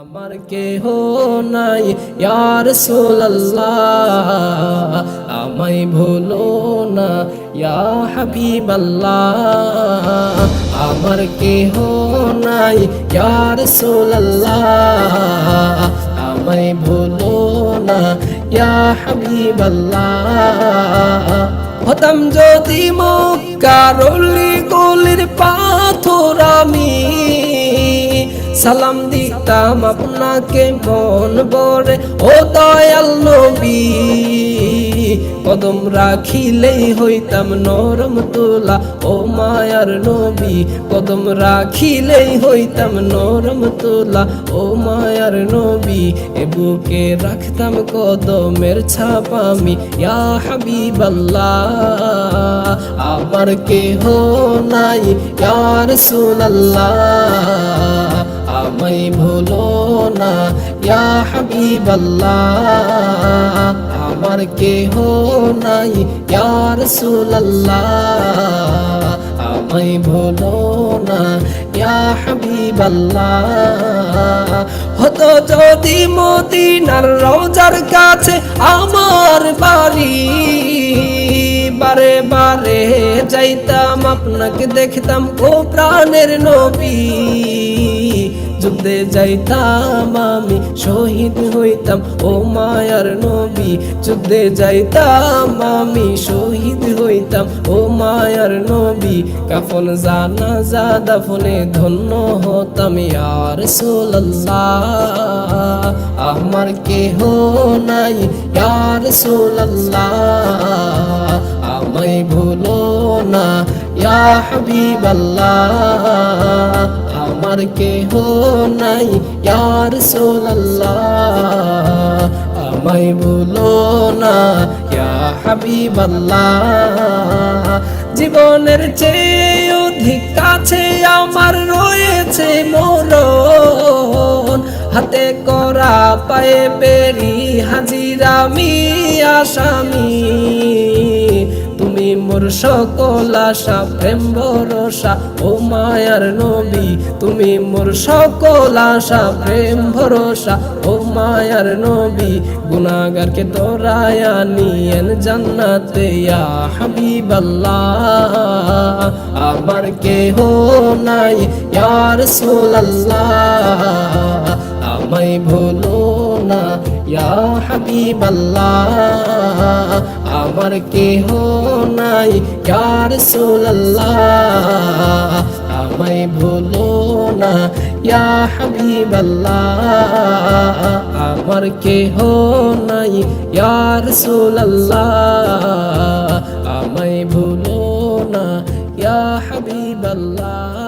আমার কেহ নাই ইয়ার সোল্লাহ আমায় ভুলো না, ইয়া হাবিবাল্লাহ। আমার কেহ নাই ইয়ার সোল্লাহ আমায় ভুলো না, ইয়া হাবিবাল্লাহ। হতাম যদি মক্কারলি গলির সালাম দিতাম আপনাকে মন বরে ও দয়াল নবী, কদম রাখিলেই হইতাম নরম তোলা। ও মায়ার নবী, কদম রাখিলেই হইতাম নরম তোলা। ও মায়ার নবী, এ বুকে রাখতাম কদমের ছাপ আমি। ইয়া হাবিবাল্লাহ, আমার কেহ নাই, ইয়া রাসূলুল্লাহ। আমায় ভুলো না, ইয়া হাবিবাল্লাহ, আমার কেহ নাই, ইয়া রাসূলুল্লাহ ভুলো না, ইয়া হতো যদি মদিনার রোজার কাছে আমার বাড়ি, বারে বারে যাইতাম আপনাকে দেখতাম, ও প্রাণের নবী। যুদ্ধে যাইতাম আমি, শহীদ হইতাম, ও মায়ার নবী। যুদ্ধে যাইতাম আমি, শহীদ হইতাম, ও মায়ার নবী। কাফন জানা জাদা ফোনে ধন্য হতাম ইয়ার সোল্লাহ আমার কেহ নাই ইয়ার সোল্লাহ আমায় ভুলো না ইয়া হাবিবাল্লাহ, আমার কেহ নাই ইয়ার সোল্লাহ আমায় ভুলো না, ইয়া হাবিবাল্লাহ। জীবনের চেয়ে অধিক কাছে আমার রয়েছে মরণ। হাতে করা পায়ে বেরি হাজিরামি আসামি তুমি মোর সকল আশা, প্রেম, ভরসা। ও মায়ার নবী, তুমি মোর সকল আশা, প্রেম, ভরসা। ও মায়ার নবী গুনাগারকে দরায়া নিয়েন জান্নাতে। ইয়া হাবিবাল্লাহ, আমার কেহ নাই, ইয়া রাসূলুল্লাহ। আমায় ভুলো না, ইয়া হাবিবাল্লাহ। আমার কেহ নাই। ইয়া রাসূলুল্লাহ, আমায় ভুলো না। ইয়া হাবিবাল্লাহ আমার কেহ নাই। ইয়া রাসূলুল্লাহ, আমায় ভুলো না। ইয়া হাবিবাল্লাহ।